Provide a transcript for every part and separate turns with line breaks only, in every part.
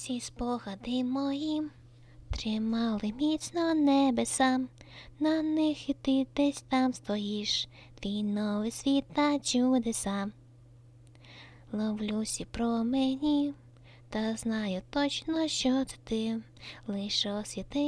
Всі спогади мої тримали міцно небеса, на них і ти десь там стоїш, твій новий світ та чудеса. Ловлюся про мені, та знаю точно, що це ти, лише освіти.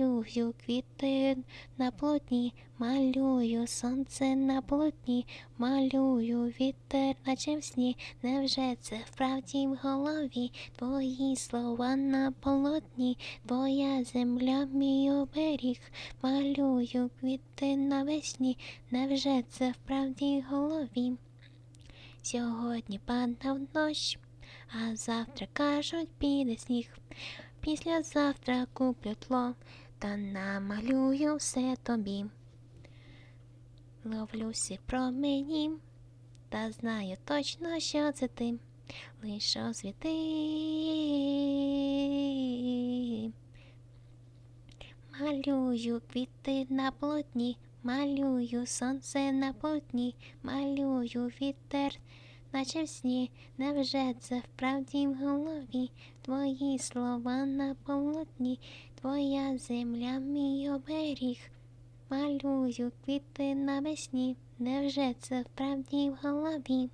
Малюю квіти на полотні, малюю сонце на полотні, малюю вітер, наче в сні. Невже це вправді в голові? Твої слова на полотні, твоя земля, мій оберіг, малюю квіти навесні. Невже це вправді в голові? Сьогодні падав дощ, а завтра кажуть піде сніг. Післязавтра куплю тло та намалюю все тобі. Ловлюся промені, та знаю точно, що це ти. Лише освіти. Малюю квіти на полотні, малюю сонце на полотні, малюю вітер, наче в сні. Невже це вправді в голові? Твої слова на полотні, твоя земля, мій оберіг. Малюю квіти навесні, невже це вправді в голові?